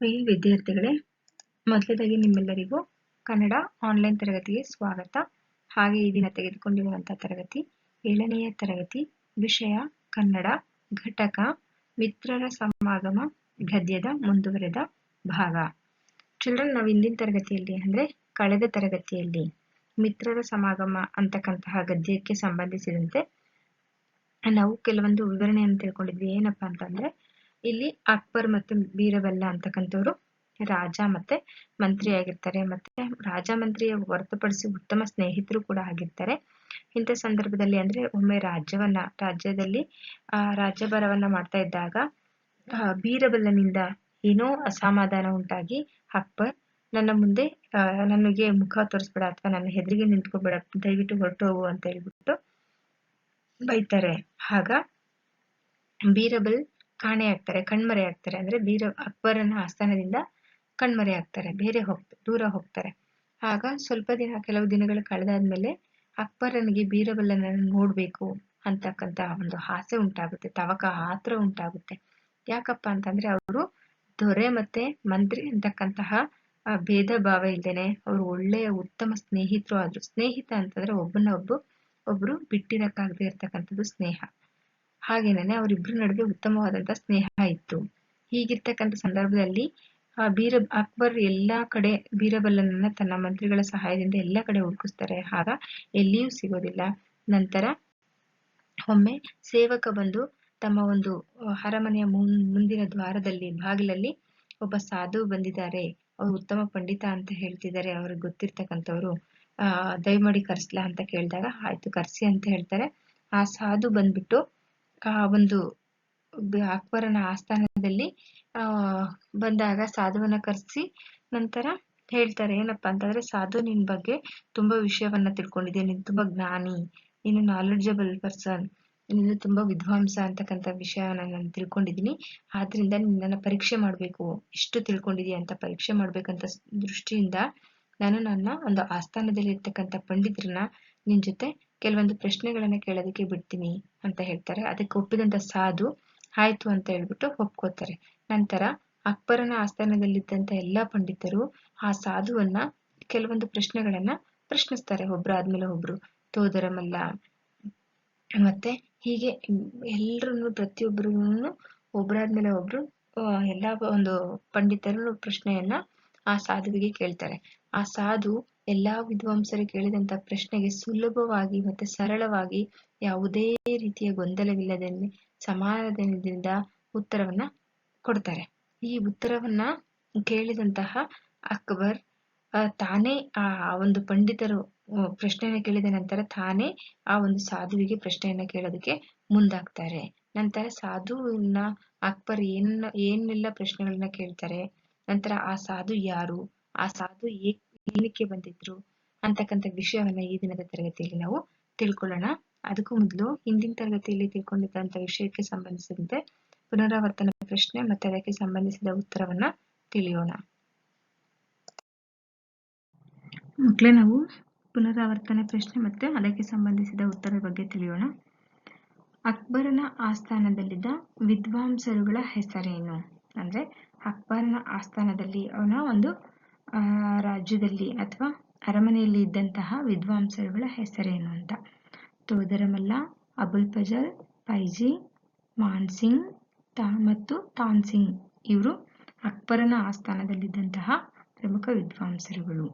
ಪ್ರಿಯ ವಿದ್ಯಾರ್ಥಿಗಳೇ ಮೊದಲದಾಗಿ ನಿಮ್ಮೆಲ್ಲರಿಗೂ ಕನ್ನಡ ಆನ್ಲೈನ್ ತರಗತಿಗೆ ಸ್ವಾಗತ. ಹಾಗೆ ಈ ದಿನ ತೆಗೆದುಕೊಂಡಿರುವಂಥ ತರಗತಿ, ಏಳನೆಯ ತರಗತಿ, ವಿಷಯ ಕನ್ನಡ, ಘಟಕ, ಮಿತ್ರರ ಸಮಾಗಮ, ಗದ್ಯದ ಮುಂದುವರೆದ ಭಾಗ. ಚಿಲ್ಡ್ರನ್ ನಾವು ಇಂದಿನ ತರಗತಿಯಲ್ಲಿ ಅಂದ್ರೆ ಕಳೆದ ತರಗತಿಯಲ್ಲಿ ಮಿತ್ರರ ಸಮಾಗಮ ಅಂತಕ್ಕಂತಹ ಗದ್ಯಕ್ಕೆ ಸಂಬಂಧಿಸಿದಂತೆ ನಾವು ಕೆಲವೊಂದು ವಿವರಣೆಯನ್ನು ತಿಳ್ಕೊಂಡಿದ್ವಿ. ಏನಪ್ಪಾ ಅಂತಂದ್ರೆ ಇಲ್ಲಿ ಅಕ್ಬರ್ ಮತ್ತು ಬೀರಬಲ್ಲ ಅಂತಕ್ಕಂಥವ್ರು ರಾಜ ಮತ್ತೆ ಮಂತ್ರಿ ಆಗಿರ್ತಾರೆ. ಮತ್ತೆ ರಾಜ ಮಂತ್ರಿಯ ಹೊರತುಪಡಿಸಿ ಉತ್ತಮ ಸ್ನೇಹಿತರು ಕೂಡ ಆಗಿರ್ತಾರೆ. ಇಂಥ ಸಂದರ್ಭದಲ್ಲಿ ಅಂದ್ರೆ ಒಮ್ಮೆ ರಾಜ್ಯವನ್ನ, ರಾಜ್ಯದಲ್ಲಿ, ಆ, ರಾಜ್ಯಭಾರವನ್ನ ಮಾಡ್ತಾ ಇದ್ದಾಗ ಬೀರಬಲ್ಲನಿಂದ ಏನೋ ಅಸಮಾಧಾನ ಉಂಟಾಗಿ ಅಕ್ಬರ್ ನನ್ನ ಮುಂದೆ ನನಗೆ ಮುಖ ತೋರಿಸ್ಬೇಡ ಅಥವಾ ನನ್ನ ಹೆದರಿಗೆ ನಿಂತ್ಕೋಬೇಡ, ದಯವಿಟ್ಟು ಹೊರಟು ಹೋಗು ಅಂತ ಹೇಳ್ಬಿಟ್ಟು ಬೈತಾರೆ. ಆಗ ಬೀರಬಲ್ ಕಾಣೆ ಆಗ್ತಾರೆ, ಕಣ್ಮರೆ ಆಗ್ತಾರೆ ಅಂದ್ರೆ ಬೀರ ಅಕ್ಬರನ ಆಸ್ಥಾನದಿಂದ ಕಣ್ಮರೆ ಆಗ್ತಾರೆ, ಬೇರೆ ಹೋಗ್ತಾರೆ ದೂರ ಹೋಗ್ತಾರೆ. ಆಗ ಸ್ವಲ್ಪ ದಿನ, ಕೆಲವು ದಿನಗಳು ಕಳೆದಾದ್ಮೇಲೆ ಅಕ್ಬರನಿಗೆ ಬೀರಬಲ್ಲನನ್ನು ನೋಡ್ಬೇಕು ಅಂತಕ್ಕಂತ ಒಂದು ಆಸೆ ಉಂಟಾಗುತ್ತೆ, ತವಕ ಆತ್ರ ಉಂಟಾಗುತ್ತೆ. ಯಾಕಪ್ಪ ಅಂತಂದ್ರೆ ಅವರು ದೊರೆ ಮತ್ತೆ ಮಂತ್ರಿ ಅಂತಕ್ಕಂತಹ ಭೇದ ಭಾವ ಇಲ್ದೇನೆ ಅವರು ಒಳ್ಳೆಯ ಉತ್ತಮ ಸ್ನೇಹಿತರು ಆದ್ರು. ಸ್ನೇಹಿತ ಅಂತಂದ್ರೆ ಒಬ್ಬನ ಒಬ್ಬ, ಒಬ್ರು ಬಿಟ್ಟಿರಕ್ಕಾಗದೇ ಇರ್ತಕ್ಕಂಥದ್ದು ಸ್ನೇಹ. ಹಾಗೇನೆ ಅವರಿಬ್ಬರ ನಡುವೆ ಉತ್ತಮವಾದಂತಹ ಸ್ನೇಹ ಇತ್ತು. ಹೀಗಿರ್ತಕ್ಕಂಥ ಸಂದರ್ಭದಲ್ಲಿ ಆ ಬೀರ, ಅಕ್ಬರ್ ಎಲ್ಲಾ ಕಡೆ ಬೀರಬಲ್ಲನನ್ನ ತನ್ನ ಮಂತ್ರಿಗಳ ಸಹಾಯದಿಂದ ಎಲ್ಲಾ ಕಡೆ ಹುಡುಕಿಸ್ತಾರೆ. ಆಗ ಎಲ್ಲಿಯೂ ಸಿಗೋದಿಲ್ಲ. ನಂತರ ಒಮ್ಮೆ ಸೇವಕ ಬಂದು ತಮ್ಮ ಒಂದು ಅರಮನೆಯ ಮುಂದಿನ ದ್ವಾರದಲ್ಲಿ, ಬಾಗಿಲಲ್ಲಿ ಒಬ್ಬ ಸಾಧು ಬಂದಿದ್ದಾರೆ. ಅವರು ಉತ್ತಮ ಪಂಡಿತ ಅಂತ ಹೇಳ್ತಿದ್ದಾರೆ. ಅವ್ರಿಗೆ ಗೊತ್ತಿರ್ತಕ್ಕಂಥವ್ರು, ಆ, ದಯಮಾಡಿ ಕರ್ಸ್ಲಾ ಅಂತ ಕೇಳಿದಾಗ, ಆಯ್ತು, ಕರ್ಸಿ ಅಂತ ಹೇಳ್ತಾರೆ. ಆ ಸಾಧು ಬಂದ್ಬಿಟ್ಟು ಆ, ಒಂದು ಅಕ್ಬರನ ಆಸ್ಥಾನದಲ್ಲಿ ಬಂದಾಗ ಸಾಧುವನ್ನ ಕರೆಸಿ ನಂತರ ಹೇಳ್ತಾರೆ, ಏನಪ್ಪಾ ಅಂತಂದ್ರೆ, ಸಾಧು ನಿನ್ ಬಗ್ಗೆ ತುಂಬಾ ವಿಷಯವನ್ನ ತಿಳ್ಕೊಂಡಿದ್ದೆ ನೀನ್ ತುಂಬಾ ಜ್ಞಾನಿ, ನೀನು ನಾಲೆಡ್ಜಬಲ್ ಪರ್ಸನ್ ನೀನು ತುಂಬಾ ವಿದ್ವಾಂಸ ಅಂತಕ್ಕಂಥ ವಿಷಯವನ್ನ ನಾನು ತಿಳ್ಕೊಂಡಿದ್ದೀನಿ. ಆದ್ರಿಂದ ನಿನ್ನನ್ನ ಪರೀಕ್ಷೆ ಮಾಡ್ಬೇಕು. ಎಷ್ಟು ತಿಳ್ಕೊಂಡಿದೀಯ ಅಂತ ಪರೀಕ್ಷೆ ಮಾಡ್ಬೇಕಂತ ದೃಷ್ಟಿಯಿಂದ ನಾನು ನನ್ನ ಒಂದು ಆಸ್ಥಾನದಲ್ಲಿ ಇರ್ತಕ್ಕಂಥ ಪಂಡಿತರನ್ನ ನಿನ್ ಜೊತೆ ಕೆಲವೊಂದು ಪ್ರಶ್ನೆಗಳನ್ನ ಕೇಳೋದಕ್ಕೆ ಬಿಡ್ತೀನಿ ಅಂತ ಹೇಳ್ತಾರೆ. ಅದಕ್ಕೆ ಒಪ್ಪಿದಂತ ಸಾಧು, ಆಯ್ತು ಅಂತ ಹೇಳ್ಬಿಟ್ಟು ಒಪ್ಕೋತಾರೆ. ನಂತರ ಅಕ್ಬರನ ಆಸ್ಥಾನದಲ್ಲಿದ್ದಂತ ಎಲ್ಲಾ ಪಂಡಿತರು ಆ ಸಾಧುವನ್ನ ಕೆಲವೊಂದು ಪ್ರಶ್ನೆಗಳನ್ನ ಪ್ರಶ್ನಿಸ್ತಾರೆ. ಒಬ್ರಾದ್ಮೇಲೆ ಒಬ್ರು ತೋದರಮಲ್ಲ ಮತ್ತೆ ಹೀಗೆ ಎಲ್ರು ಪ್ರತಿಯೊಬ್ಬರು ಒಬ್ರಾದ್ಮೇಲೆ ಒಬ್ರು ಎಲ್ಲಾ ಒಂದು ಪಂಡಿತರು ಪ್ರಶ್ನೆಯನ್ನ ಆ ಸಾಧುವಿಗೆ ಕೇಳ್ತಾರೆ. ಆ ಸಾಧು ಎಲ್ಲಾ ವಿದ್ವಾಂಸರು ಕೇಳಿದಂತ ಪ್ರಶ್ನೆಗೆ ಸುಲಭವಾಗಿ ಮತ್ತೆ ಸರಳವಾಗಿ ಯಾವುದೇ ರೀತಿಯ ಗೊಂದಲವಿಲ್ಲದೆ ಸಮಾಧಾನದಿಂದ ಉತ್ತರವನ್ನ ಕೊಡ್ತಾರೆ. ಈ ಉತ್ತರವನ್ನ ಕೇಳಿದಂತಹ ಅಕ್ಬರ್ ತಾನೇ ಆ ಒಂದು ಪಂಡಿತರು ಪ್ರಶ್ನೆಯನ್ನು ಕೇಳಿದ ನಂತರ ತಾನೇ ಆ ಒಂದು ಸಾಧುವಿಗೆ ಪ್ರಶ್ನೆಯನ್ನ ಕೇಳೋದಕ್ಕೆ ಮುಂದಾಗ್ತಾರೆ. ನಂತರ ಸಾಧುವಿನ ಅಕ್ಬರ್ ಏನ್, ಏನೆಲ್ಲ ಪ್ರಶ್ನೆಗಳನ್ನ ಕೇಳ್ತಾರೆ? ನಂತರ ಆ ಸಾಧು ಯಾರು? ಆ ಸಾಧು ಏನಕ್ಕೆ ಬಂದಿದ್ರು ಅಂತಕ್ಕಂಥ ವಿಷಯವನ್ನ ಈ ದಿನದ ತರಗತಿಯಲ್ಲಿ ನಾವು ತಿಳ್ಕೊಳ್ಳೋಣ. ಅದಕ್ಕೂ ಮೊದಲು ಹಿಂದಿನ ತರಗತಿಯಲ್ಲಿ ತಿಳ್ಕೊಂಡಿದ್ದಂತ ವಿಷಯಕ್ಕೆ ಸಂಬಂಧಿಸಿದಂತೆ ಪುನರಾವರ್ತನ ಪ್ರಶ್ನೆ ಮತ್ತೆ ಅದಕ್ಕೆ ಸಂಬಂಧಿಸಿದ ಉತ್ತರವನ್ನ ತಿಳಿಯೋಣ. ಮಕ್ಕಳೇ, ನಾವು ಪುನರಾವರ್ತನೆ ಪ್ರಶ್ನೆ ಮತ್ತೆ ಅದಕ್ಕೆ ಸಂಬಂಧಿಸಿದ ಉತ್ತರ ಬಗ್ಗೆ ತಿಳಿಯೋಣ. ಅಕ್ಬರನ ಆಸ್ಥಾನದಲ್ಲಿದ್ದ ವಿದ್ವಾಂಸರುಗಳ ಹೆಸರೇನು? ಅಂದ್ರೆ ಅಕ್ಬರನ ಆಸ್ಥಾನದಲ್ಲಿ ಅವನ ಒಂದು ರಾಜ್ಯದಲ್ಲಿ ಅಥವಾ ಅರಮನೆಯಲ್ಲಿ ಇದ್ದಂತಹ ವಿದ್ವಾಂಸರುಗಳ ಹೆಸರೇನು ಅಂತ? ತೋದರಮಲ್ಲ, ಅಬುಲ್ ಫಜಲ್ ಪೈಜಿ ಮಾನ್ಸಿಂಗ್, ತಾ ಮತ್ತು ತಾನ್ಸಿಂಗ್ ಇವರು ಅಕ್ಬರನ ಆಸ್ಥಾನದಲ್ಲಿದ್ದಂತಹ ಪ್ರಮುಖ ವಿದ್ವಾಂಸರುಗಳು.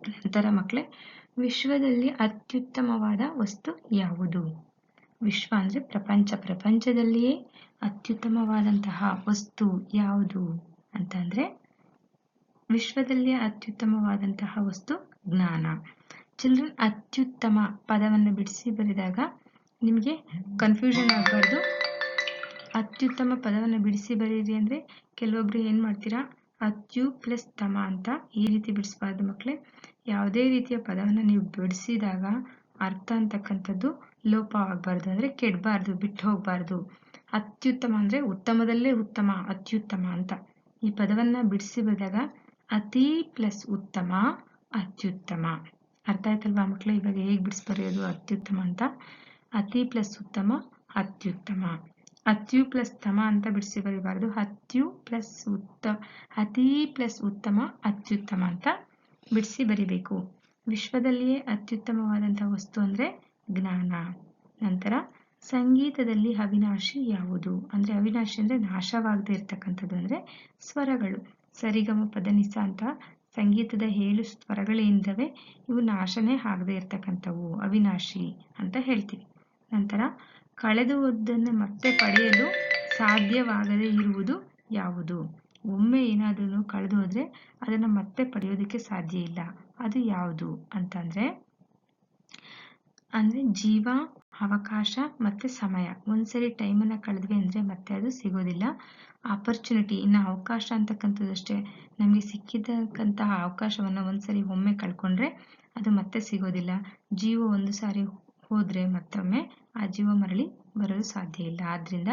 ನಂತರ ಮಕ್ಕಳೇ ವಿಶ್ವದಲ್ಲಿ ಅತ್ಯುತ್ತಮವಾದ ವಸ್ತು ಯಾವುದು? ವಿಶ್ವ ಅಂದ್ರೆ ಪ್ರಪಂಚ. ಪ್ರಪಂಚದಲ್ಲಿಯೇ ಅತ್ಯುತ್ತಮವಾದಂತಹ ವಸ್ತು ಯಾವುದು ಅಂತಂದ್ರೆ ವಿಶ್ವದಲ್ಲಿ ಅತ್ಯುತ್ತಮವಾದಂತಹ ವಸ್ತು ಜ್ಞಾನ. ಚಿಲ್ಡ್ರನ್ ಅತ್ಯುತ್ತಮ ಪದವನ್ನು ಬಿಡಿಸಿ ಬರೆದಾಗ ನಿಮಗೆ ಕನ್ಫ್ಯೂಷನ್ ಆಗಬಾರ್ದು. ಅತ್ಯುತ್ತಮ ಪದವನ್ನು ಬಿಡಿಸಿ ಬರೀರಿ ಅಂದ್ರೆ ಕೆಲವೊಬ್ರು ಏನು ಮಾಡ್ತೀರಾ? ಅತ್ಯು ಪ್ಲಸ್ ತಮ ಅಂತ ಈ ರೀತಿ ಬಿಡಿಸಬಾರ್ದು ಮಕ್ಕಳೇ ಯಾವುದೇ ರೀತಿಯ ಪದವನ್ನು ನೀವು ಬಿಡಿಸಿದಾಗ ಅರ್ಥ ಅಂತಕ್ಕಂಥದ್ದು ಲೋಪ ಆಗಬಾರ್ದು ಅಂದ್ರೆ ಕೆಡಬಾರ್ದು, ಬಿಟ್ಟು ಹೋಗಬಾರ್ದು. ಅತ್ಯುತ್ತಮ ಅಂದ್ರೆ ಉತ್ತಮದಲ್ಲೇ ಉತ್ತಮ, ಅತ್ಯುತ್ತಮ ಅಂತ. ಈ ಪದವನ್ನ ಬಿಡಿಸಿ ಬರೆದಾಗ ಅತಿ ಪ್ಲಸ್ ಉತ್ತಮ, ಅತ್ಯುತ್ತಮ. ಅರ್ಥ ಆಯ್ತಲ್ವಾ ಮಕ್ಕಳು ಇವಾಗ ಹೇಗೆ ಬಿಡಿಸಿ ಬರೆಯೋದು ಅತ್ಯುತ್ತಮ ಅಂತ? ಅತಿ ಪ್ಲಸ್ ಉತ್ತಮ, ಅತ್ಯುತ್ತಮ. ಅತ್ಯು ಪ್ಲಸ್ ತಮ ಅಂತ ಬಿಡಿಸಿ ಬರೀಬಾರ್ದು. ಅತ್ಯು ಪ್ಲಸ್ ಉತ್ತ, ಅತಿ ಪ್ಲಸ್ ಉತ್ತಮ, ಅತ್ಯುತ್ತಮ ಅಂತ ಬಿಡಿಸಿ ಬರಿಬೇಕು. ವಿಶ್ವದಲ್ಲಿಯೇ ಅತ್ಯುತ್ತಮವಾದಂತಹ ವಸ್ತು ಅಂದರೆ ಜ್ಞಾನ. ನಂತರ ಸಂಗೀತದಲ್ಲಿ ಅವಿನಾಶಿ ಯಾವುದು? ಅಂದರೆ ಅವಿನಾಶಿ ಅಂದರೆ ನಾಶವಾಗದೇ ಇರ್ತಕ್ಕಂಥದ್ದು ಅಂದರೆ ಸ್ವರಗಳು. ಸರಿಗಮ ಪದನಿಸ ಅಂತ ಸಂಗೀತದ ಏಳು ಸ್ವರಗಳೇನಿದ್ದಾವೆ ಇವು ನಾಶನೇ ಆಗದೆ ಇರ್ತಕ್ಕಂಥವು, ಅವಿನಾಶಿ ಅಂತ ಹೇಳ್ತೀವಿ. ನಂತರ ಕಳೆದು ಹೋದ್ದನ್ನು ಮತ್ತೆ ಪಡೆಯಲು ಸಾಧ್ಯವಾಗದೇ ಇರುವುದು ಯಾವುದು? ಒಮ್ಮೆ ಏನಾದರೂ ಕಳೆದು ಹೋದರೆ ಅದನ್ನು ಮತ್ತೆ ಪಡೆಯೋದಕ್ಕೆ ಸಾಧ್ಯ ಇಲ್ಲ. ಅದು ಯಾವುದು ಅಂತಂದ್ರೆ, ಅಂದ್ರೆ ಜೀವ ಅವಕಾಶ ಮತ್ತೆ ಸಮಯ. ಒಂದ್ಸರಿ ಟೈಮನ್ನು ಕಳೆದ್ವಿ ಅಂದ್ರೆ ಮತ್ತೆ ಅದು ಸಿಗೋದಿಲ್ಲ. ಆಪರ್ಚುನಿಟಿ ಇನ್ನು ಅವಕಾಶ ಅಂತಕ್ಕಂಥದ್ದು ಅಷ್ಟೇ. ನಮಗೆ ಸಿಕ್ಕಿದ್ದಕ್ಕಂತಹ ಅವಕಾಶವನ್ನ ಒಂದ್ಸರಿ ಒಮ್ಮೆ ಕಳ್ಕೊಂಡ್ರೆ ಅದು ಮತ್ತೆ ಸಿಗೋದಿಲ್ಲ. ಜೀವ ಒಂದು ಸಾರಿ ಹೋದರೆ ಮತ್ತೊಮ್ಮೆ ಆ ಜೀವ ಮರಳಿ ಬರಲು ಸಾಧ್ಯ ಇಲ್ಲ. ಆದ್ದರಿಂದ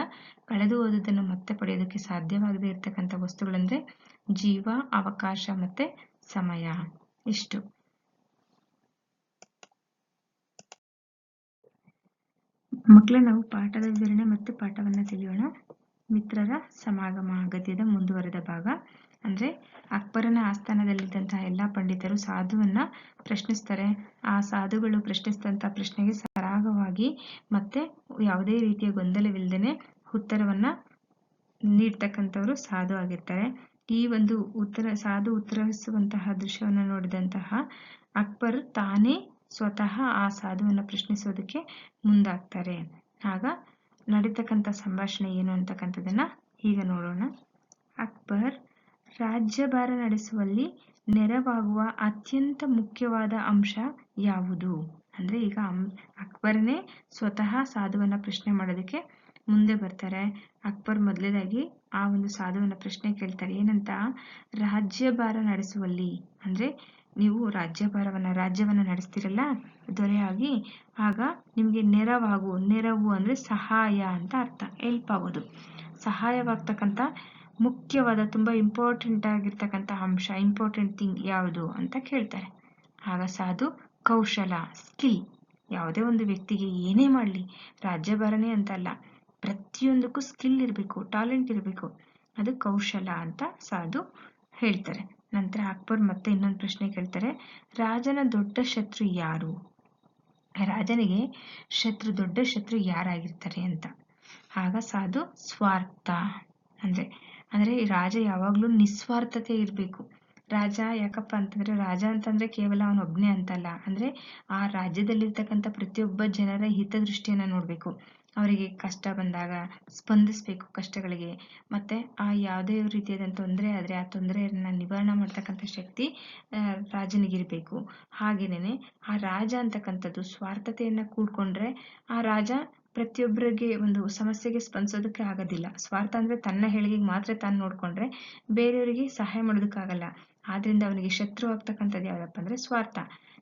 ಕಳೆದು ಹೋದದನ್ನು ಮತ್ತೆ ಪಡೆಯೋದಕ್ಕೆ ಸಾಧ್ಯವಾಗದೇ ಇರತಕ್ಕಂಥ ವಸ್ತುಗಳಂದ್ರೆ ಜೀವ, ಅವಕಾಶ ಮತ್ತೆ ಸಮಯ. ಇಷ್ಟು. ಮಕ್ಕಳೇ, ನಾವು ಪಾಠದ ವಿವರಣೆ ಮತ್ತು ಪಾಠವನ್ನ ತಿಳಿಯೋಣ. ಮಿತ್ರರ ಸಮಾಗಮ ಅಗತ್ಯದ ಮುಂದುವರೆದ ಭಾಗ. ಅಂದ್ರೆ, ಅಕ್ಬರನ ಆಸ್ಥಾನದಲ್ಲಿದ್ದಂತಹ ಎಲ್ಲಾ ಪಂಡಿತರು ಸಾಧುವನ್ನ ಪ್ರಶ್ನಿಸ್ತಾರೆ. ಆ ಸಾಧುಗಳು ಪ್ರಶ್ನಿಸಿದಂತಹ ಪ್ರಶ್ನೆಗೆ ಸರಾಗವಾಗಿ ಮತ್ತೆ ಯಾವುದೇ ರೀತಿಯ ಗೊಂದಲವಿಲ್ಲದೆ ಉತ್ತರವನ್ನ ನೀಡ್ತಕ್ಕಂಥವ್ರು ಸಾಧು ಆಗಿರ್ತಾರೆ. ಈ ಒಂದು ಉತ್ತರ, ಸಾಧು ಉತ್ತರಿಸುವಂತಹ ದೃಶ್ಯವನ್ನ ನೋಡಿದಂತಹ ಅಕ್ಬರ್ ತಾನೇ ಸ್ವತಃ ಆ ಸಾಧುವನ್ನ ಪ್ರಶ್ನಿಸೋದಕ್ಕೆ ಮುಂದಾಗ್ತಾರೆ. ಆಗ ನಡೀತಕ್ಕಂಥ ಸಂಭಾಷಣೆ ಏನು ಅಂತಕ್ಕಂಥದ್ದನ್ನ ಈಗ ನೋಡೋಣ. ಅಕ್ಬರ್ ರಾಜ್ಯಭಾರ ನಡೆಸುವಲ್ಲಿ ನೆರವಾಗುವ ಅತ್ಯಂತ ಮುಖ್ಯವಾದ ಅಂಶ ಯಾವುದು? ಅಂದ್ರೆ ಈಗ ಅಕ್ಬರ್ನೇ ಸ್ವತಃ ಸಾಧುವನ್ನ ಪ್ರಶ್ನೆ ಮಾಡೋದಕ್ಕೆ ಮುಂದೆ ಬರ್ತಾರೆ. ಅಕ್ಬರ್ ಮೊದಲೇದಾಗಿ ಆ ಒಂದು ಸಾಧುವನ್ನ ಪ್ರಶ್ನೆ ಕೇಳ್ತಾರೆ. ಏನಂತ? ರಾಜ್ಯಭಾರ ನಡೆಸುವಲ್ಲಿ. ಅಂದ್ರೆ ನೀವು ರಾಜ್ಯಭಾರವನ್ನು, ರಾಜ್ಯವನ್ನು ನಡೆಸ್ತಿರಲ್ಲ? ದೊರೆಯಾಗಿ ಆಗ ನಿಮಗೆ ನೆರವಾಗು, ನೆರವು ಅಂದರೆ ಸಹಾಯ ಅಂತ ಅರ್ಥ ಹೆಲ್ಪ್ ಆಗೋದು. ಸಹಾಯವಾಗ್ತಕ್ಕಂಥ ಮುಖ್ಯವಾದ, ತುಂಬ ಇಂಪಾರ್ಟೆಂಟ್ ಆಗಿರ್ತಕ್ಕಂಥ ಅಂಶ ಇಂಪಾರ್ಟೆಂಟ್ ಥಿಂಗ್ ಯಾವುದು ಅಂತ ಕೇಳ್ತಾರೆ. ಆಗ ಸಾಧು, ಕೌಶಲ ಸ್ಕಿಲ್ ಯಾವುದೇ ಒಂದು ವ್ಯಕ್ತಿಗೆ ಏನೇ ಮಾಡಲಿ, ರಾಜ್ಯಭಾರನೇ ಅಂತಲ್ಲ ಪ್ರತಿಯೊಂದಕ್ಕೂ ಸ್ಕಿಲ್ ಇರಬೇಕು ಟ್ಯಾಲೆಂಟ್ ಇರಬೇಕು, ಅದು ಕೌಶಲ ಅಂತ ಸಾಧು ಹೇಳ್ತಾರೆ. ನಂತರ ಅಕ್ಬರ್ ಮತ್ತೆ ಇನ್ನೊಂದು ಪ್ರಶ್ನೆ ಕೇಳ್ತಾರೆ. ರಾಜನ ದೊಡ್ಡ ಶತ್ರು ಯಾರು? ರಾಜನಿಗೆ ಶತ್ರು ದೊಡ್ಡ ಶತ್ರು ಯಾರಾಗಿರ್ತಾರೆ ಅಂತ. ಆಗ ಸಾಧು ಸ್ವಾರ್ಥ ಅಂದ್ರೆ ಅಂದ್ರೆ ರಾಜ ಯಾವಾಗ್ಲೂ ನಿಸ್ವಾರ್ಥತೆ ಇರಬೇಕು. ರಾಜ ಯಾಕಪ್ಪ ಅಂತಂದ್ರೆ, ರಾಜ ಅಂತಂದ್ರೆ ಕೇವಲ ಅವನೊಬ್ನೇ ಅಂತಲ್ಲ. ಅಂದ್ರೆ ಆ ರಾಜ್ಯದಲ್ಲಿರ್ತಕ್ಕಂಥ ಪ್ರತಿಯೊಬ್ಬ ಜನರ ಹಿತದೃಷ್ಟಿಯನ್ನ ನೋಡ್ಬೇಕು. ಅವರಿಗೆ ಕಷ್ಟ ಬಂದಾಗ ಸ್ಪಂದಿಸಬೇಕು ಕಷ್ಟಗಳಿಗೆ. ಮತ್ತೆ ಆ ಯಾವುದೇ ರೀತಿಯಾದಂಥ ತೊಂದರೆ ಆದ್ರೆ ಆ ತೊಂದರೆಯನ್ನು ನಿವಾರಣೆ ಮಾಡ್ತಕ್ಕಂಥ ಶಕ್ತಿ ರಾಜನಿಗಿರಬೇಕು. ಹಾಗೇನೆ ಆ ರಾಜ ಅಂತಕ್ಕಂಥದ್ದು ಸ್ವಾರ್ಥತೆಯನ್ನು ಕೂಡ್ಕೊಂಡ್ರೆ ಆ ರಾಜ ಪ್ರತಿಯೊಬ್ಬರಿಗೆ ಒಂದು ಸಮಸ್ಯೆಗೆ ಸ್ಪಂದಿಸೋದಕ್ಕೆ ಆಗೋದಿಲ್ಲ. ಸ್ವಾರ್ಥ ಅಂದ್ರೆ ತನ್ನ ಹೇಳಿಗೆಗೆ ಮಾತ್ರ ತಾನು ನೋಡಿಕೊಂಡ್ರೆ ಬೇರೆಯವರಿಗೆ ಸಹಾಯ ಮಾಡೋದಕ್ಕಾಗಲ್ಲ. ಆದ್ದರಿಂದ ಅವನಿಗೆ ಶತ್ರು ಆಗ್ತಕ್ಕಂಥದ್ದು ಯಾವುದಪ್ಪ ಅಂದ್ರೆ ಸ್ವಾರ್ಥ.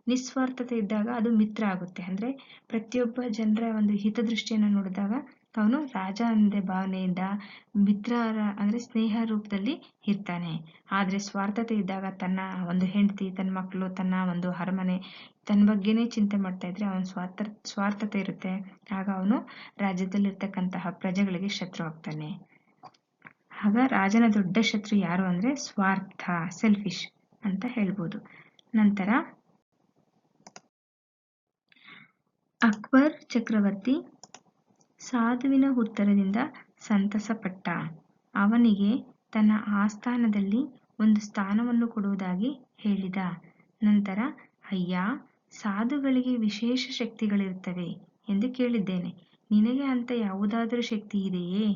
ನಿಸ್ವಾರ್ಥತೆ ಇದ್ದಾಗ ಅದು ಮಿತ್ರ ಆಗುತ್ತೆ. ಅಂದ್ರೆ ಪ್ರತಿಯೊಬ್ಬ ಜನರ ಒಂದು ಹಿತದೃಷ್ಟಿಯನ್ನು ನೋಡಿದಾಗ ಅವನು ರಾಜ ಅಂದೆ ಭಾವನೆಯಿಂದ ಮಿತ್ರರ, ಅಂದ್ರೆ ಸ್ನೇಹ ರೂಪದಲ್ಲಿ ಇರ್ತಾನೆ. ಆದ್ರೆ ಸ್ವಾರ್ಥತೆ ಇದ್ದಾಗ ತನ್ನ ಒಂದು ಹೆಂಡತಿ, ತನ್ನ ಮಕ್ಕಳು ತನ್ನ ಒಂದು ಅರಮನೆ, ತನ್ನ ಬಗ್ಗೆನೇ ಚಿಂತೆ ಮಾಡ್ತಾ ಇದ್ರೆ ಅವನ ಸ್ವಾರ್ಥ, ಸ್ವಾರ್ಥತೆ ಇರುತ್ತೆ. ಆಗ ಅವನು ರಾಜ್ಯದಲ್ಲಿರ್ತಕ್ಕಂತಹ ಪ್ರಜೆಗಳಿಗೆ ಶತ್ರು ಆಗ್ತಾನೆ. ಆಗ ರಾಜನ ದೊಡ್ಡ ಶತ್ರು ಯಾರು ಅಂದ್ರೆ ಸ್ವಾರ್ಥ ಸೆಲ್ಫಿಶ್ ಅಂತ ಹೇಳ್ಬೋದು. ನಂತರ ಅಕ್ಬರ್ ಚಕ್ರವರ್ತಿ ಸಾಧುವಿನ ಉತ್ತರದಿಂದ ಸಂತಸಪಟ್ಟ. ಅವನಿಗೆ ತನ್ನ ಆಸ್ಥಾನದಲ್ಲಿ ಒಂದು ಸ್ಥಾನವನ್ನು ಕೊಡುವುದಾಗಿ ಹೇಳಿದ. ನಂತರ, ಅಯ್ಯ, ಸಾಧುಗಳಿಗೆ ವಿಶೇಷ ಶಕ್ತಿಗಳಿರುತ್ತವೆ ಎಂದು ಕೇಳಿದ್ದೇನೆ. ನಿನಗೆ ಅಂತ ಯಾವುದಾದರೂ ಶಕ್ತಿ ಇದೆಯೇ?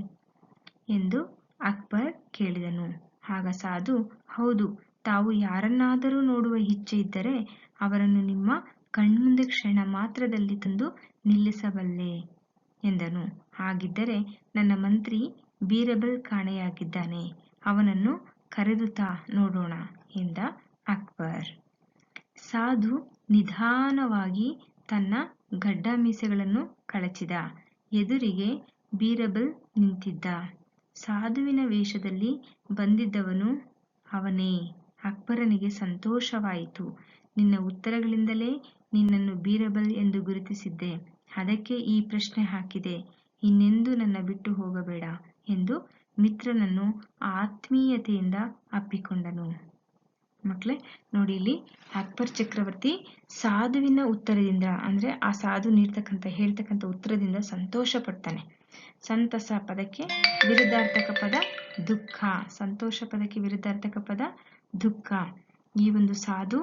ಎಂದು ಅಕ್ಬರ್ ಕೇಳಿದನು. ಆಗ ಸಾಧು, ಹೌದು, ತಾವು ಯಾರನ್ನಾದರೂ ನೋಡುವ ಇಚ್ಛೆ ಇದ್ದರೆ ಅವರನ್ನು ನಿಮ್ಮ ಕಣ್ಮುಂದೆ ಕ್ಷಣ ಮಾತ್ರದಲ್ಲಿ ತಂದು ನಿಲ್ಲಿಸಬಲ್ಲೆ ಎಂದನು. ಹಾಗಿದ್ದರೆ ನನ್ನ ಮಂತ್ರಿ ಬೀರಬಲ್ ಕಾಣೆಯಾಗಿದ್ದಾನೆ. ಅವನನ್ನು ಕರೆದುತ್ತಾ ನೋಡೋಣ ಎಂದ ಅಕ್ಬರ್. ಸಾಧು ನಿಧಾನವಾಗಿ ತನ್ನ ಗಡ್ಡ ಮೀಸೆಗಳನ್ನು ಕಳಚಿದ. ಎದುರಿಗೆ ಬೀರಬಲ್ ನಿಂತಿದ್ದ. ಸಾಧುವಿನ ವೇಷದಲ್ಲಿ ಬಂದಿದ್ದವನು ಅವನೇ. ಅಕ್ಬರನಿಗೆ ಸಂತೋಷವಾಯಿತು. ನಿನ್ನ ಉತ್ತರಗಳಿಂದಲೇ ನಿನ್ನನ್ನು ಬೀರಬಲ್ ಎಂದು ಗುರುತಿಸಿದ್ದೆ. ಅದಕ್ಕೆ ಈ ಪ್ರಶ್ನೆ ಹಾಕಿದೆ. ಇನ್ನೆಂದು ನನ್ನ ಬಿಟ್ಟು ಹೋಗಬೇಡ ಎಂದು ಮಿತ್ರನನ್ನು ಆತ್ಮೀಯತೆಯಿಂದ ಅಪ್ಪಿಕೊಂಡನು. ಮಕ್ಕಳೇ ನೋಡಿ ಇಲ್ಲಿ ಅಕ್ಬರ್ ಚಕ್ರವರ್ತಿ ಸಾಧುವಿನ ಉತ್ತರದಿಂದ, ಅಂದ್ರೆ ಆ ಸಾಧು ನೀಡ್ತಕ್ಕಂಥ, ಹೇಳ್ತಕ್ಕಂಥ ಉತ್ತರದಿಂದ ಸಂತೋಷ ಪಡ್ತಾನೆ ಸಂತಸ ಪದಕ್ಕೆ ವಿರುದ್ಧಾರ್ಥಕ ಪದ ದುಃಖ. ಸಂತೋಷ ಪದಕ್ಕೆ ವಿರುದ್ಧಾರ್ಥಕ ಪದ ದುಃಖ. ಈ ಒಂದು ಸಾಧು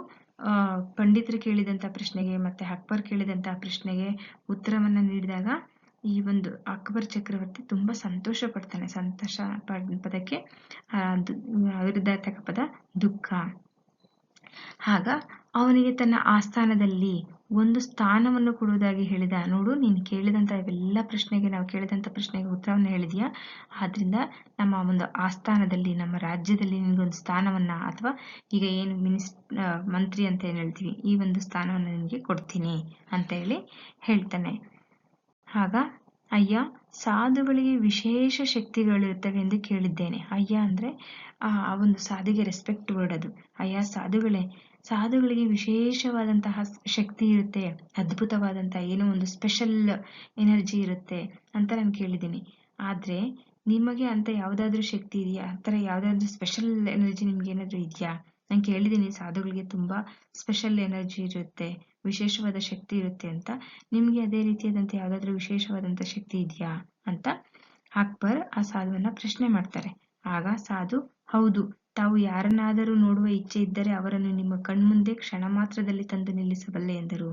ಪಂಡಿತರು ಕೇಳಿದಂತ ಪ್ರಶ್ನೆಗೆ ಮತ್ತೆ ಅಕ್ಬರ್ ಕೇಳಿದಂತಹ ಪ್ರಶ್ನೆಗೆ ಉತ್ತರವನ್ನ ನೀಡಿದಾಗ ಈ ಒಂದು ಅಕ್ಬರ್ ಚಕ್ರವರ್ತಿ ತುಂಬಾ ಸಂತೋಷ ಪಡ್ತಾನೆ. ಸಂತೋಷ ಪದಕ್ಕೆ ವಿರುದ್ಧಾರ್ಥಕ ಪದ ದುಃಖ. ಆಗ ಅವನಿಗೆ ತನ್ನ ಆಸ್ಥಾನದಲ್ಲಿ ಒಂದು ಸ್ಥಾನವನ್ನು ಕೊಡುವುದಾಗಿ ಹೇಳಿದ. ನೋಡು, ನೀನು ಕೇಳಿದಂತ ಇವೆಲ್ಲ ಪ್ರಶ್ನೆಗೆ, ನಾವು ಕೇಳಿದಂತ ಪ್ರಶ್ನೆಗೆ ಉತ್ತರವನ್ನು ಹೇಳಿದೀಯಾ? ಆದ್ರಿಂದ ನಮ್ಮ ಒಂದು ಆಸ್ಥಾನದಲ್ಲಿ, ನಮ್ಮ ರಾಜ್ಯದಲ್ಲಿ ನಿನಗೊಂದು ಸ್ಥಾನವನ್ನ ಅಥವಾ ಈಗ ಏನು ಮಿನಿಸ್ ಮಂತ್ರಿ ಅಂತ ಏನು ಹೇಳ್ತೀವಿ, ಈ ಒಂದು ಸ್ಥಾನವನ್ನು ನಿನಗೆ ಕೊಡ್ತೀನಿ ಅಂತ ಹೇಳಿ ಹೇಳ್ತಾನೆ. ಆಗ, ಅಯ್ಯ, ಸಾಧುಗಳಿಗೆ ವಿಶೇಷ ಶಕ್ತಿಗಳಿರುತ್ತವೆ ಎಂದು ಕೇಳಿದ್ದೇನೆ. ಅಯ್ಯ ಅಂದ್ರೆ, ಆ ಒಂದು ಸಾಧುಗೆ ರೆಸ್ಪೆಕ್ಟ್ ವರ್ಡ್ ಅದು. ಅಯ್ಯ, ಸಾಧುಗಳೇ ಸಾಧುಗಳಿಗೆ ವಿಶೇಷವಾದಂತಹ ಶಕ್ತಿ ಇರುತ್ತೆ, ಅದ್ಭುತವಾದಂತಹ ಏನೋ ಒಂದು ಸ್ಪೆಷಲ್ ಎನರ್ಜಿ ಇರುತ್ತೆ ಅಂತ ನಾನು ಕೇಳಿದ್ದೀನಿ. ಆದ್ರೆ ನಿಮಗೆ ಅಂತ ಯಾವುದಾದ್ರೂ ಶಕ್ತಿ ಇದೆಯಾ? ಆ ಥರ ಯಾವ್ದಾದ್ರು ಸ್ಪೆಷಲ್ ಎನರ್ಜಿ ನಿಮ್ಗೆ ಏನಾದ್ರು ಇದೆಯಾ? ನಾನು ಕೇಳಿದ್ದೀನಿ ಸಾಧುಗಳಿಗೆ ತುಂಬಾ ಸ್ಪೆಷಲ್ ಎನರ್ಜಿ ಇರುತ್ತೆ, ವಿಶೇಷವಾದ ಶಕ್ತಿ ಇರುತ್ತೆ ಅಂತ. ನಿಮ್ಗೆ ಅದೇ ರೀತಿಯಾದಂತ ಯಾವುದಾದ್ರೂ ವಿಶೇಷವಾದಂತ ಶಕ್ತಿ ಇದೆಯಾ ಅಂತ ಅಕ್ಬರ್ ಆ ಸಾಧುವನ್ನ ಪ್ರಶ್ನೆ ಮಾಡ್ತಾರೆ. ಆಗ ಸಾಧು ಹೌದು ತಾವು ಯಾರನ್ನಾದರೂ ನೋಡುವ ಇಚ್ಛೆ ಇದ್ದರೆ ಅವರನ್ನು ನಿಮ್ಮ ಕಣ್ಮುಂದೆ ಕ್ಷಣ ಮಾತ್ರದಲ್ಲಿ ತಂದು ನಿಲ್ಲಿಸಬಲ್ಲೆ ಎಂದರು.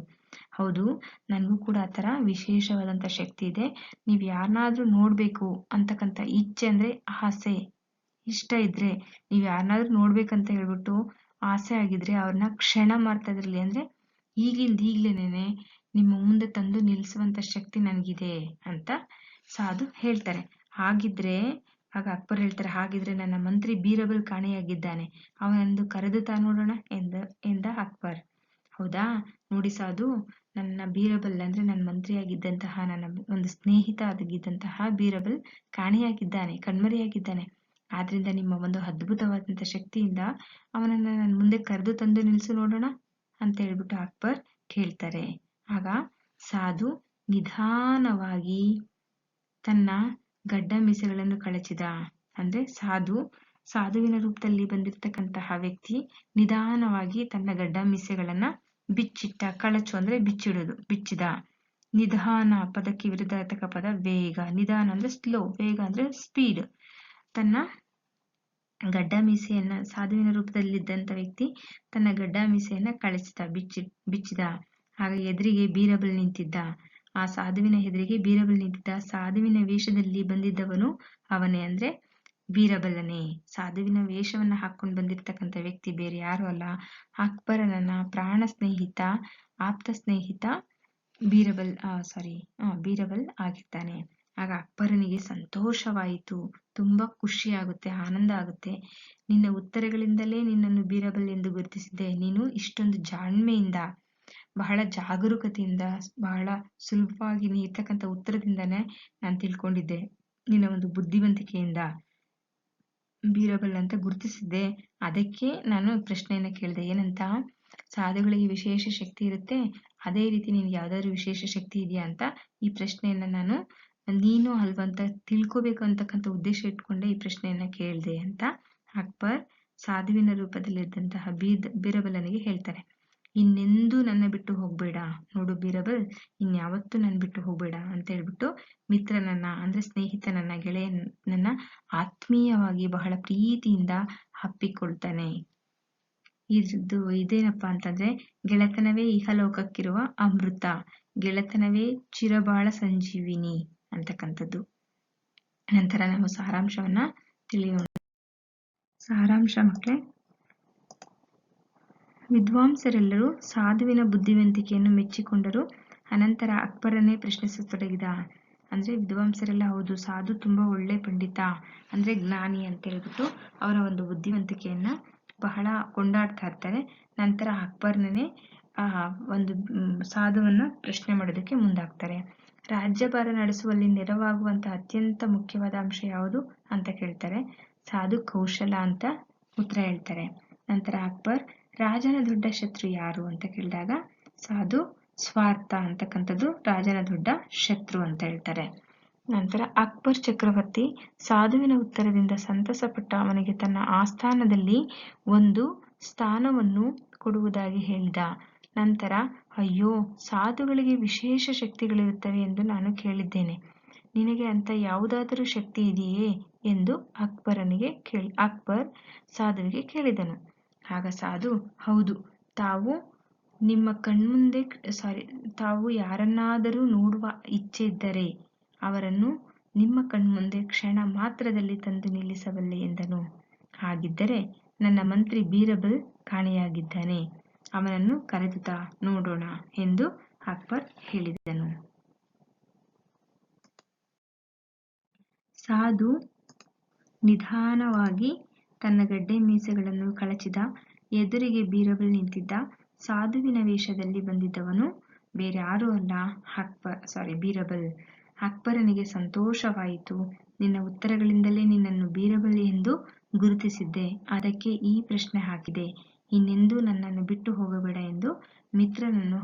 ಹೌದು, ನನಗೂ ಕೂಡ ಆ ಥರ ವಿಶೇಷವಾದಂತ ಶಕ್ತಿ ಇದೆ. ನೀವು ಯಾರನ್ನಾದ್ರೂ ನೋಡ್ಬೇಕು ಅಂತಕ್ಕಂಥ ಇಚ್ಛೆ ಅಂದ್ರೆ ಆಸೆ. ಇಷ್ಟ ಇದ್ರೆ ನೀವು ಯಾರನ್ನಾದ್ರೂ ನೋಡ್ಬೇಕಂತ ಹೇಳ್ಬಿಟ್ಟು ಆಸೆ ಆಗಿದ್ರೆ ಅವ್ರನ್ನ ಕ್ಷಣ ಮಾಡ್ತದ್ರಲ್ಲಿ ಅಂದ್ರೆ ಈಗಿಂದ ಈಗಲೇನೆ ನಿಮ್ಮ ಮುಂದೆ ತಂದು ನಿಲ್ಲಿಸುವಂತ ಶಕ್ತಿ ನನಗಿದೆ ಅಂತ ಸಾಧು ಹೇಳ್ತಾರೆ. ಹಾಗಿದ್ರೆ ಆಗ ಅಕ್ಬರ್ ಹೇಳ್ತಾರೆ, ಹಾಗಿದ್ರೆ ನನ್ನ ಮಂತ್ರಿ ಬೀರಬಲ್ ಕಾಣೆಯಾಗಿದ್ದಾನೆ. ಅವನೊಂದು ಕರೆದು ತಾ ನೋಡೋಣ ಎಂದ ಎಂದ ಅಕ್ಬರ್. ಹೌದಾ? ನೋಡಿ ಸಾಧು, ನನ್ನ ಬೀರಬಲ್ ಅಂದ್ರೆ ನನ್ನ ಮಂತ್ರಿಯಾಗಿದ್ದಂತಹ, ನನ್ನ ಒಂದು ಸ್ನೇಹಿತ ಆಗಿದ್ದಂತಹ ಬೀರಬಲ್ ಕಾಣೆಯಾಗಿದ್ದಾನೆ, ಕಣ್ಮರೆಯಾಗಿದ್ದಾನೆ. ಆದ್ರಿಂದ ನಿಮ್ಮ ಒಂದು ಅದ್ಭುತವಾದಂತಹ ಶಕ್ತಿಯಿಂದ ಅವನನ್ನ ನನ್ನ ಮುಂದೆ ಕರೆದು ತಂದು ನಿಲ್ಸು ನೋಡೋಣ ಅಂತ ಹೇಳ್ಬಿಟ್ಟು ಅಕ್ಬರ್ ಕೇಳ್ತಾರೆ. ಆಗ ಸಾಧು ನಿಧಾನವಾಗಿ ತನ್ನ ಗಡ್ಡ ಮೀಸೆಗಳನ್ನು ಕಳಚಿದ. ಅಂದ್ರೆ ಸಾಧು, ಸಾಧುವಿನ ರೂಪದಲ್ಲಿ ಬಂದಿರತಕ್ಕಂತಹ ವ್ಯಕ್ತಿ ನಿಧಾನವಾಗಿ ತನ್ನ ಗಡ್ಡ ಮೀಸೆಗಳನ್ನ ಬಿಚ್ಚಿಟ್ಟ, ಕಳಚು ಅಂದ್ರೆ ಬಿಚ್ಚಿಡುದು, ಬಿಚ್ಚಿದ. ನಿಧಾನ ಪದಕ್ಕೆ ವಿರುದ್ಧ ಇರತಕ್ಕ ಪದ ವೇಗ. ನಿಧಾನ ಅಂದ್ರೆ ಸ್ಲೋ ವೇಗ ಅಂದ್ರೆ ಸ್ಪೀಡ್ ತನ್ನ ಗಡ್ಡ ಮೀಸೆಯನ್ನ, ಸಾಧುವಿನ ರೂಪದಲ್ಲಿದ್ದಂತ ವ್ಯಕ್ತಿ ತನ್ನ ಗಡ್ಡ ಮೀಸೆಯನ್ನ ಕಳಚಿದ, ಬಿಚ್ಚಿ, ಬಿಚ್ಚಿದ. ಹಾಗೆ ಎದುರಿಗೆ ಬೀರಬಲ್ ನಿಂತಿದ್ದ. ಆ ಸಾಧುವಿನ ಎದುರಿಗೆ ಬೀರಬಲ್ ನಿಂತಿದ್ದ ಸಾಧುವಿನ ವೇಷದಲ್ಲಿ ಬಂದಿದ್ದವನು ಅವನೇ ಅಂದ್ರೆ ಬೀರಬಲ್ಲನೇ ಸಾಧುವಿನ ವೇಷವನ್ನ ಹಾಕೊಂಡು ಬಂದಿರತಕ್ಕಂಥ ವ್ಯಕ್ತಿ ಬೇರೆ ಯಾರು ಅಲ್ಲ. ಅಕ್ಬರನ ಪ್ರಾಣ ಸ್ನೇಹಿತ, ಆಪ್ತ ಸ್ನೇಹಿತ ಬೀರಬಲ್ ಸಾರಿ ಬೀರಬಲ್ ಆಗಿರ್ತಾನೆ. ಆಗ ಅಕ್ಬರನಿಗೆ ಸಂತೋಷವಾಯಿತು. ತುಂಬಾ ಖುಷಿ ಆಗುತ್ತೆ ಆನಂದ ಆಗುತ್ತೆ. ನಿನ್ನ ಉತ್ತರಗಳಿಂದಲೇ ನಿನ್ನನ್ನು ಬೀರಬಲ್ ಎಂದು ಗುರುತಿಸಿದ್ದೆ. ನೀನು ಇಷ್ಟೊಂದು ಜಾಣ್ಮೆಯಿಂದ ಬಹಳ ಜಾಗರೂಕತೆಯಿಂದ, ಬಹಳ ಸುಲಭವಾಗಿ ನೀ ಇರ್ತಕ್ಕಂಥ ಉತ್ತರದಿಂದನೇ ನಾನು ತಿಳ್ಕೊಂಡಿದ್ದೆ. ನಿನ್ನ ಒಂದು ಬುದ್ಧಿವಂತಿಕೆಯಿಂದ ಬೀರಬಲ್ ಅಂತ ಗುರುತಿಸಿದ್ದೆ. ಅದಕ್ಕೆ ನಾನು ಪ್ರಶ್ನೆಯನ್ನ ಕೇಳಿದೆ. ಏನಂತ? ಸಾಧುಗಳಿಗೆ ವಿಶೇಷ ಶಕ್ತಿ ಇರುತ್ತೆ. ಅದೇ ರೀತಿ ನಿನ್ಗೆ ಯಾವ್ದಾದ್ರು ವಿಶೇಷ ಶಕ್ತಿ ಇದೆಯಾ ಅಂತ ಈ ಪ್ರಶ್ನೆಯನ್ನ ನಾನು ನೀನು ಅಲ್ವಂತ ತಿಳ್ಕೋಬೇಕು ಅಂತಕ್ಕಂಥ ಉದ್ದೇಶ ಇಟ್ಕೊಂಡೆ ಈ ಪ್ರಶ್ನೆಯನ್ನ ಕೇಳಿದೆ ಅಂತ ಅಕ್ಬರ್ ಸಾಧುವಿನ ರೂಪದಲ್ಲಿದ್ದಂತಹ ಬೀದ್ ಬೀರಬಲನಿಗೆ ಹೇಳ್ತಾರೆ. ಇನ್ನೆಂದೂ ನನ್ನ ಬಿಟ್ಟು ಹೋಗ್ಬೇಡ. ನೋಡು ಬೀರಬಲ್, ಇನ್ಯಾವತ್ತೂ ನನ್ನ ಬಿಟ್ಟು ಹೋಗ್ಬೇಡ ಅಂತ ಹೇಳ್ಬಿಟ್ಟು ಮಿತ್ರನನ್ನ, ಅಂದ್ರೆ ಸ್ನೇಹಿತನನ್ನ, ಗೆಳೆಯನನ್ನ ಆತ್ಮೀಯವಾಗಿ ಬಹಳ ಪ್ರೀತಿಯಿಂದ ಹಪ್ಪಿಕೊಳ್ತಾನೆ ಇದ್ದು ಇದೇನಪ್ಪ ಅಂತಂದ್ರೆ, ಗೆಳೆತನವೇ ಇಹಲೋಕಕ್ಕಿರುವ ಅಮೃತ, ಗೆಳೆತನವೇ ಚಿರಬಾಳ ಸಂಜೀವಿನಿ ಅಂತಕ್ಕಂಥದ್ದು. ನಂತರ ನಾವು ಸಾರಾಂಶವನ್ನ ತಿಳಿಯೋಣ. ಸಾರಾಂಶ ಮಕ್ಕಳೇ ವಿದ್ವಾಂಸರೆಲ್ಲರೂ ಸಾಧುವಿನ ಬುದ್ಧಿವಂತಿಕೆಯನ್ನು ಮೆಚ್ಚಿಕೊಂಡರು. ಅನಂತರ ಅಕ್ಬರನ್ನೇ ಪ್ರಶ್ನಿಸತೊಡಗಿದ. ಅಂದ್ರೆ ವಿದ್ವಾಂಸರೆಲ್ಲ, ಹೌದು, ಸಾಧು ತುಂಬಾ ಒಳ್ಳೆ ಪಂಡಿತ, ಅಂದ್ರೆ ಜ್ಞಾನಿ ಅಂತ ಹೇಳ್ಬಿಟ್ಟು ಅವರ ಒಂದು ಬುದ್ಧಿವಂತಿಕೆಯನ್ನು ಬಹಳ ಕೊಂಡಾಡ್ತಾ ಇರ್ತಾರೆ. ನಂತರ ಅಕ್ಬರ್ನೇ ಒಂದು ಸಾಧುವನ್ನ ಪ್ರಶ್ನೆ ಮಾಡೋದಕ್ಕೆ ಮುಂದಾಗ್ತಾರೆ. ರಾಜ್ಯಭಾರ ನಡೆಸುವಲ್ಲಿ ನೆರವಾಗುವಂತಹ ಅತ್ಯಂತ ಮುಖ್ಯವಾದ ಅಂಶ ಯಾವುದು ಅಂತ ಕೇಳ್ತಾರೆ. ಸಾಧು ಕೌಶಲ ಅಂತ ಉತ್ತರ ಹೇಳ್ತಾರೆ. ನಂತರ ಅಕ್ಬರ್ ರಾಜನ ದೊಡ್ಡ ಶತ್ರು ಯಾರು ಅಂತ ಕೇಳಿದಾಗ, ಸಾಧು, ಸ್ವಾರ್ಥ ಅಂತಕ್ಕಂಥದ್ದು ರಾಜನ ದೊಡ್ಡ ಶತ್ರು ಅಂತ ಹೇಳ್ತಾರೆ. ನಂತರ ಅಕ್ಬರ್ ಚಕ್ರವರ್ತಿ ಸಾಧುವಿನ ಉತ್ತರದಿಂದ ಸಂತಸಪಟ್ಟ ಅವನಿಗೆ ತನ್ನ ಆಸ್ಥಾನದಲ್ಲಿ ಒಂದು ಸ್ಥಾನವನ್ನು ಕೊಡುವುದಾಗಿ ಹೇಳಿದ. ನಂತರ, ಅಯ್ಯೋ, ಸಾಧುಗಳಿಗೆ ವಿಶೇಷ ಶಕ್ತಿಗಳಿರುತ್ತವೆ ಎಂದು ನಾನು ಕೇಳಿದ್ದೇನೆ. ನಿನಗೆ ಅಂತ ಯಾವುದಾದರೂ ಶಕ್ತಿ ಇದೆಯೇ? ಎಂದು ಅಕ್ಬರನಿಗೆ ಕೇಳಿ, ಅಕ್ಬರ್ ಸಾಧುವಿಗೆ ಕೇಳಿದನು. ಆಗ ಸಾಧು ಹೌದು, ತಾವು ನಿಮ್ಮ ಕಣ್ಮುಂದೆ ಸಾರಿ ತಾವು ಯಾರನ್ನಾದರೂ ನೋಡುವ ಇಚ್ಛೆ ಇದ್ದರೆ ಅವರನ್ನು ನಿಮ್ಮ ಕಣ್ಮುಂದೆ ಕ್ಷಣ ಮಾತ್ರದಲ್ಲಿ ತಂದು ನಿಲ್ಲಿಸಬಲ್ಲೆ ಎಂದನು. ಹಾಗಿದ್ದರೆ ನನ್ನ ಮಂತ್ರಿ ಬೀರಬಲ್ ಕಾಣೆಯಾಗಿದ್ದಾನೆ. ಅವನನ್ನು ಕರೆದುತಾ ನೋಡೋಣ ಎಂದು ಅಕ್ಬರ್ ಹೇಳಿದನು. ಸಾಧು ನಿಧಾನವಾಗಿ ತನ್ನ ಗಡ್ಡೆ ಮೀಸೆಗಳನ್ನು ಕಳಚಿದ, ಎದುರಿಗೆ ಬೀರಬಲ್ ನಿಂತಿದ್ದ ಸಾಧುವಿನ ವೇಷದಲ್ಲಿ ಬಂದಿದ್ದವನು ಬೇರ್ಯಾರೂ ಅಲ್ಲ. ಅಕ್ಬರ್ ಸಾರಿ ಬೀರಬಲ್. ಅಕ್ಬರನಿಗೆ ಸಂತೋಷವಾಯಿತು. ನಿನ್ನ ಉತ್ತರಗಳಿಂದಲೇ ನಿನ್ನನ್ನು ಬೀರಬಲ್ ಎಂದು ಗುರುತಿಸಿದ್ದೆ. ಅದಕ್ಕೆ ಈ ಪ್ರಶ್ನೆ ಹಾಕಿದೆ. ಇನ್ನೆಂದೂ ನನ್ನನ್ನು ಬಿಟ್ಟು ಹೋಗಬೇಡ ಎಂದು ಮಿತ್ರನನ್ನು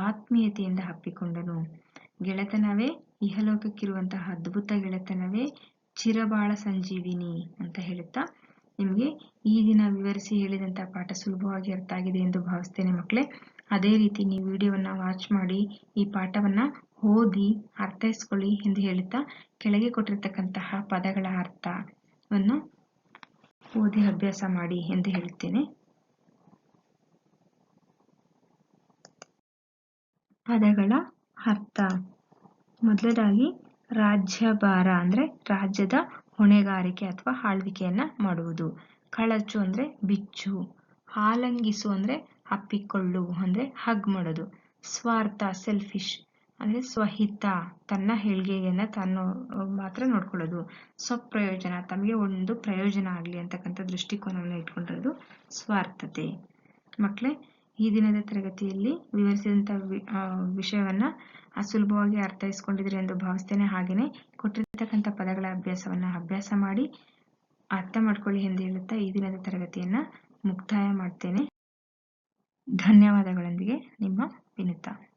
ಆತ್ಮೀಯತೆಯಿಂದ ಹಪ್ಪಿಕೊಂಡನು ಗೆಳೆತನವೇ, ಇಹಲೋಕಕ್ಕಿರುವಂತಹ ಅದ್ಭುತ ಗೆಳೆತನವೇ, ಚಿರಬಾಳ ಸಂಜೀವಿನಿ ಅಂತ ಹೇಳುತ್ತಾ ನಿಮಗೆ ಈ ದಿನ ವಿವರಿಸಿ ಹೇಳಿದಂತಹ ಪಾಠ ಸುಲಭವಾಗಿ ಅರ್ಥ ಆಗಿದೆ ಎಂದು ಭಾವಿಸ್ತೇನೆ ಮಕ್ಕಳೇ. ಅದೇ ರೀತಿ ನೀವು ವಿಡಿಯೋವನ್ನು ವಾಚ್ ಮಾಡಿ ಈ ಪಾಠವನ್ನ ಓದಿ ಅರ್ಥೈಸ್ಕೊಳ್ಳಿ ಎಂದು ಹೇಳುತ್ತಾ ಕೆಳಗೆ ಕೊಟ್ಟಿರ್ತಕ್ಕಂತಹ ಪದಗಳ ಅರ್ಥವನ್ನು ಓದಿ ಅಭ್ಯಾಸ ಮಾಡಿ ಎಂದು ಹೇಳುತ್ತೇನೆ. ಪದಗಳ ಅರ್ಥ. ಮೊದಲದಾಗಿ ರಾಜ್ಯಭಾರ ಅಂದ್ರೆ ರಾಜ್ಯದ ಹೊಣೆಗಾರಿಕೆ ಅಥವಾ ಆಳ್ವಿಕೆಯನ್ನ ಮಾಡುವುದು. ಕಳಚು ಅಂದ್ರೆ ಬಿಚ್ಚು ಆಲಂಗಿಸು ಅಂದ್ರೆ ಅಪ್ಪಿಕೊಳ್ಳು ಅಂದ್ರೆ ಹಗ್ ಮಾಡೋದು. ಸ್ವಾರ್ಥ ಸೆಲ್ಫಿಶ್ ಅಂದ್ರೆ ಸ್ವಹಿತ, ತನ್ನ ಏಳ್ಗೆಯನ್ನ ತಾನು ಮಾತ್ರ ನೋಡ್ಕೊಳ್ಳೋದು. ಸ್ವಪ್ರಯೋಜನ, ತಮಗೆ ಒಂದು ಪ್ರಯೋಜನ ಆಗಲಿ ಅಂತಕ್ಕಂಥ ದೃಷ್ಟಿಕೋನವನ್ನು ಇಟ್ಕೊಂಡಿರೋದು ಸ್ವಾರ್ಥತೆ. ಮಕ್ಕಳೇ ಈ ದಿನದ ತರಗತಿಯಲ್ಲಿ ವಿವರಿಸಿದಂಥ ವಿಷಯವನ್ನ ಸುಲಭವಾಗಿ ಅರ್ಥೈಸ್ಕೊಂಡಿದ್ರಿ ಎಂದು ಭಾವಿಸ್ತೇನೆ. ಹಾಗೆಯೇ ಕೊಟ್ಟಿರ್ತಕ್ಕಂಥ ಪದಗಳ ಅಭ್ಯಾಸವನ್ನ ಅಭ್ಯಾಸ ಮಾಡಿ ಅರ್ಥ ಮಾಡ್ಕೊಳ್ಳಿ ಎಂದು ಹೇಳುತ್ತಾ ಈ ದಿನದ ತರಗತಿಯನ್ನ ಮುಕ್ತಾಯ ಮಾಡ್ತೇನೆ. ಧನ್ಯವಾದಗಳೊಂದಿಗೆ ನಿಮ್ಮ ವಿನುತಾ.